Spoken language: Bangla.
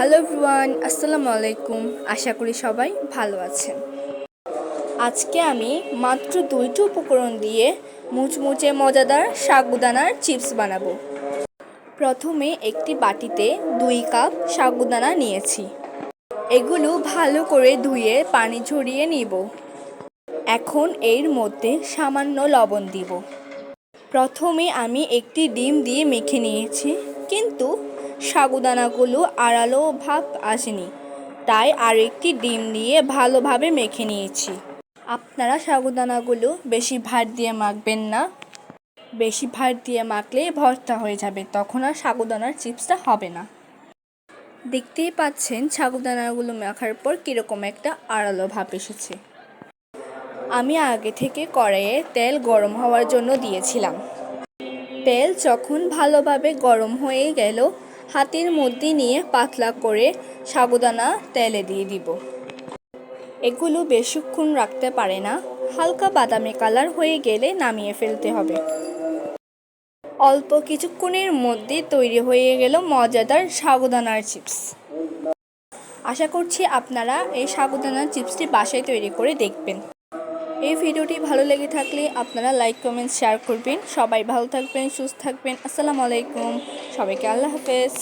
হ্যালো এভরিওয়ান আসসালামু আলাইকুম। আশা করি সবাই ভালো আছেন। আজকে আমি মাত্র দুইটি উপকরণ দিয়ে মুচমুচে মজাদার সাগুদানার চিপস বানাবো। প্রথমে একটি বাটিতে দুই কাপ সাগুদানা নিয়েছি। এগুলো ভালো করে ধুয়ে পানি ঝরিয়ে নিব। এখন এর মধ্যে সামান্য লবণ দিব। প্রথমে আমি একটি ডিম দিয়ে মেখে নিয়েছি, কিন্তু সাগুদানাগুলো আড়ালো ভাব আসেনি। তাই আরেকটি ডিম দিয়ে ভালোভাবে মেখে নিয়েছি। আপনারা সাগুদানাগুলো বেশি ভাত দিয়ে মাখবেন না। বেশি ভাত দিয়ে মাখলে ভর্তা হয়ে যাবে, তখন আর সাগুদানার চিপসটা হবে না। দেখতেই পাচ্ছেন সাগুদানাগুলো মাখার পর কীরকম একটা আড়ালো ভাব এসেছে। আমি আগে থেকে কড়াইয়ে তেল গরম হওয়ার জন্য দিয়েছিলাম। তেল যখন ভালোভাবে গরম হয়ে গেল হাতের মধ্যে নিয়ে পাতলা করে সাবুদানা তেলে দিয়ে দিব। এগুলো বেশিক্ষণ রাখতে পারে না। হালকা বাদামি কালার হয়ে গেলে নামিয়ে ফেলতে হবে। অল্প কিছুক্ষণের মধ্যে তৈরি হয়ে গেল মজাদার সাবুদানার চিপস। আশা করছি আপনারা এই সাবুদানার চিপসটি বাসায় তৈরি করে দেখবেন। এই ভিডিওটি ভালো লেগে থাকলে আপনারা লাইক, কমেন্ট শেয়ার করবেন। সবাই ভালো থাকবেন, সুস্থ থাকবেন। আসসালামু আলাইকুম। সবাইকে আল্লাহ হাফেজ।